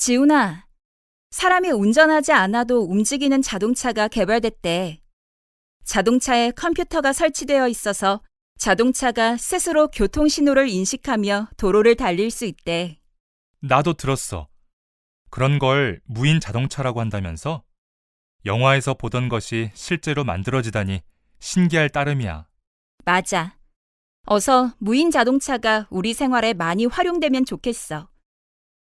지훈아, 사람이 운전하지 않아도 움직이는 자동차가 개발됐대. 자동차에 컴퓨터가 설치되어 있어서 자동차가 스스로 교통 신호를 인식하며 도로를 달릴 수 있대. 나도 들었어. 그런 걸 무인 자동차라고 한다면서? 영화에서 보던 것이 실제로 만들어지다니 신기할 따름이야. 맞아. 어서 무인 자동차가 우리 생활에 많이 활용되면 좋겠어.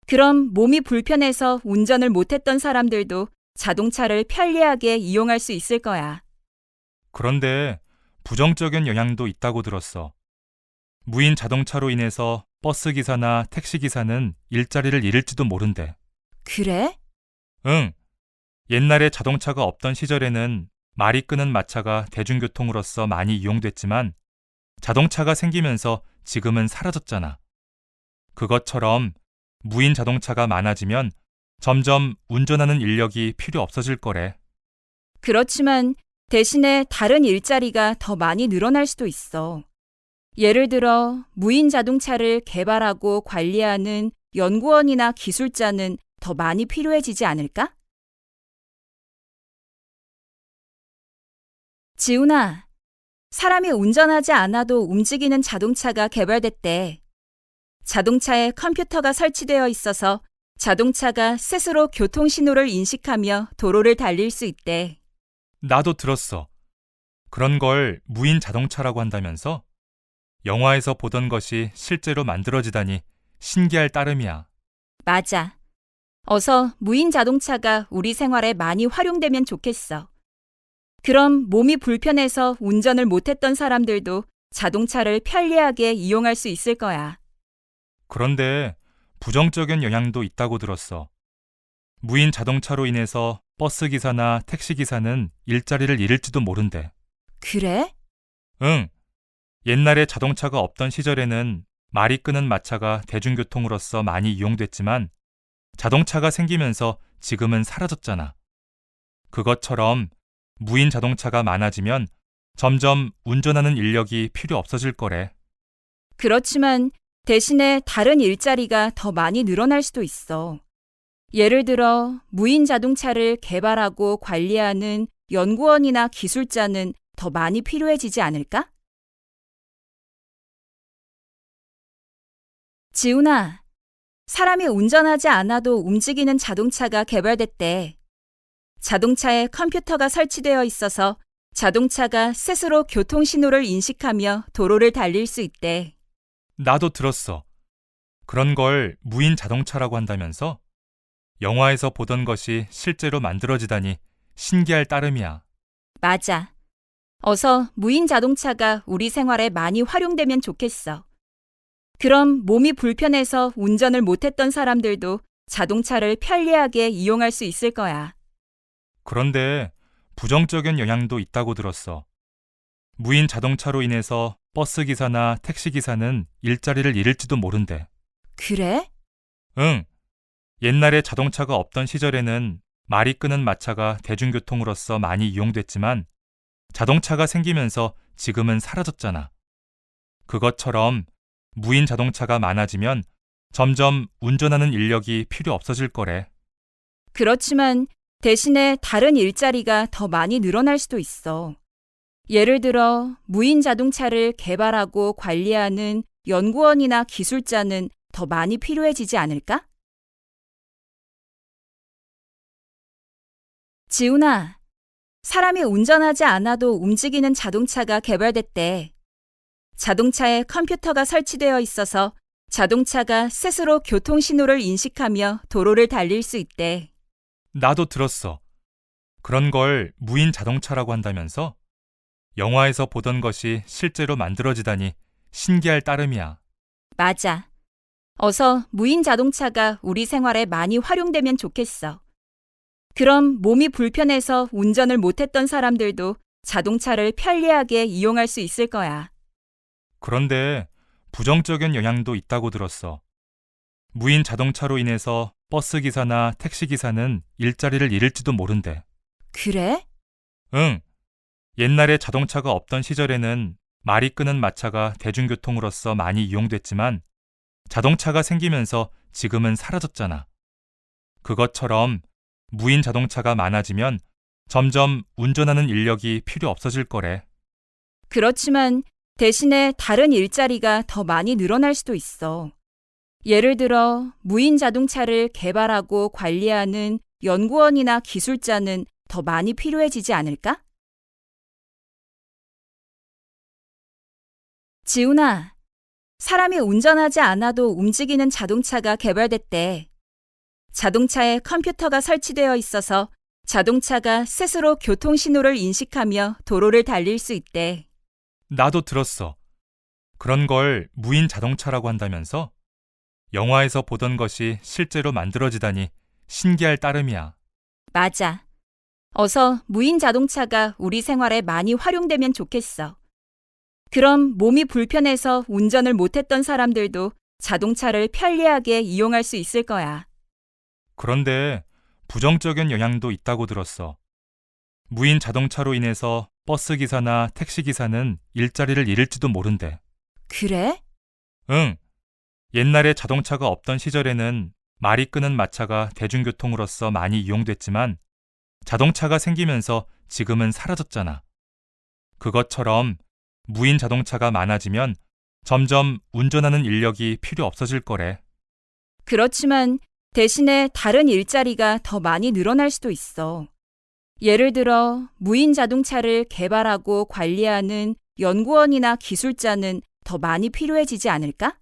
그럼 몸이 불편해서 운전을 못했던 사람들도 자동차를 편리하게 이용할 수 있을 거야. 그런데 부정적인 영향도 있다고 들었어. 무인 자동차로 인해서 버스 기사나 택시 기사는 일자리를 잃을지도 모른대. 그래? 응. 옛날에 자동차가 없던 시절에는 말이 끄는 마차가 대중교통으로서 많이 이용됐지만 자동차가 생기면서 지금은 사라졌잖아. 그것처럼 무인 자동차가 많아지면 점점 운전하는 인력이 필요 없어질 거래. 그렇지만 대신에 다른 일자리가 더 많이 늘어날 수도 있어. 예를 들어 무인 자동차를 개발하고 관리하는 연구원이나 기술자는 더 많이 필요해지지 않을까? 지훈아, 사람이 운전하지 않아도 움직이는 자동차가 개발됐대. 자동차에 컴퓨터가 설치되어 있어서 자동차가 스스로 교통 신호를 인식하며 도로를 달릴 수 있대. 나도 들었어. 그런 걸 무인 자동차라고 한다면서? 영화에서 보던 것이 실제로 만들어지다니 신기할 따름이야. 맞아. 어서 무인 자동차가 우리 생활에 많이 활용되면 좋겠어. 그럼 몸이 불편해서 운전을 못했던 사람들도 자동차를 편리하게 이용할 수 있을 거야. 그런데 부정적인 영향도 있다고 들었어. 무인 자동차로 인해서 버스 기사나 택시 기사는 일자리를 잃을지도 모른대. 그래? 응. 옛날에 자동차가 없던 시절에는 말이 끄는 마차가 대중교통으로서 많이 이용됐지만 자동차가 생기면서 지금은 사라졌잖아. 그것처럼 무인 자동차가 많아지면 점점 운전하는 인력이 필요 없어질 거래. 그렇지만 대신에 다른 일자리가 더 많이 늘어날 수도 있어. 예를 들어 무인 자동차를 개발하고 관리하는 연구원이나 기술자는 더 많이 필요해지지 않을까? 지훈아, 사람이 운전하지 않아도 움직이는 자동차가 개발됐대. 자동차에 컴퓨터가 설치되어 있어서 자동차가 스스로 교통 신호를 인식하며 도로를 달릴 수 있대. 나도 들었어. 그런 걸 무인 자동차라고 한다면서? 영화에서 보던 것이 실제로 만들어지다니 신기할 따름이야. 맞아. 어서 무인 자동차가 우리 생활에 많이 활용되면 좋겠어. 그럼 몸이 불편해서 운전을 못했던 사람들도 자동차를 편리하게 이용할 수 있을 거야. 그런데 부정적인 영향도 있다고 들었어. 무인 자동차로 인해서 버스 기사나 택시 기사는 일자리를 잃을지도 모른대. 그래? 응. 옛날에 자동차가 없던 시절에는 말이 끄는 마차가 대중교통으로서 많이 이용됐지만 자동차가 생기면서 지금은 사라졌잖아. 그것처럼 무인 자동차가 많아지면 점점 운전하는 인력이 필요 없어질 거래. 그렇지만 대신에 다른 일자리가 더 많이 늘어날 수도 있어. 예를 들어 무인 자동차를 개발하고 관리하는 연구원이나 기술자는 더 많이 필요해지지 않을까? 지훈아, 사람이 운전하지 않아도 움직이는 자동차가 개발됐대. 자동차에 컴퓨터가 설치되어 있어서 자동차가 스스로 교통 신호를 인식하며 도로를 달릴 수 있대. 나도 들었어. 그런 걸 무인 자동차라고 한다면서? 영화에서 보던 것이 실제로 만들어지다니 신기할 따름이야. 맞아. 어서 무인 자동차가 우리 생활에 많이 활용되면 좋겠어. 그럼 몸이 불편해서 운전을 못했던 사람들도 자동차를 편리하게 이용할 수 있을 거야. 그런데 부정적인 영향도 있다고 들었어. 무인 자동차로 인해서 버스 기사나 택시 기사는 일자리를 잃을지도 모른대. 그래? 응. 옛날에 자동차가 없던 시절에는 말이 끄는 마차가 대중교통으로서 많이 이용됐지만 자동차가 생기면서 지금은 사라졌잖아. 그것처럼 무인 자동차가 많아지면 점점 운전하는 인력이 필요 없어질 거래. 그렇지만 대신에 다른 일자리가 더 많이 늘어날 수도 있어. 예를 들어 무인 자동차를 개발하고 관리하는 연구원이나 기술자는 더 많이 필요해지지 않을까? 지훈아, 사람이 운전하지 않아도 움직이는 자동차가 개발됐대. 자동차에 컴퓨터가 설치되어 있어서 자동차가 스스로 교통 신호를 인식하며 도로를 달릴 수 있대. 나도 들었어. 그런 걸 무인 자동차라고 한다면서? 영화에서 보던 것이 실제로 만들어지다니 신기할 따름이야. 맞아. 어서 무인 자동차가 우리 생활에 많이 활용되면 좋겠어. 그럼 몸이 불편해서 운전을 못했던 사람들도 자동차를 편리하게 이용할 수 있을 거야. 그런데 부정적인 영향도 있다고 들었어. 무인 자동차로 인해서 버스 기사나 택시 기사는 일자리를 잃을지도 모른대. 그래? 응. 옛날에 자동차가 없던 시절에는 말이 끄는 마차가 대중교통으로서 많이 이용됐지만 자동차가 생기면서 지금은 사라졌잖아. 그것처럼 무인 자동차가 많아지면 점점 운전하는 인력이 필요 없어질 거래. 그렇지만 대신에 다른 일자리가 더 많이 늘어날 수도 있어. 예를 들어 무인 자동차를 개발하고 관리하는 연구원이나 기술자는 더 많이 필요해지지 않을까?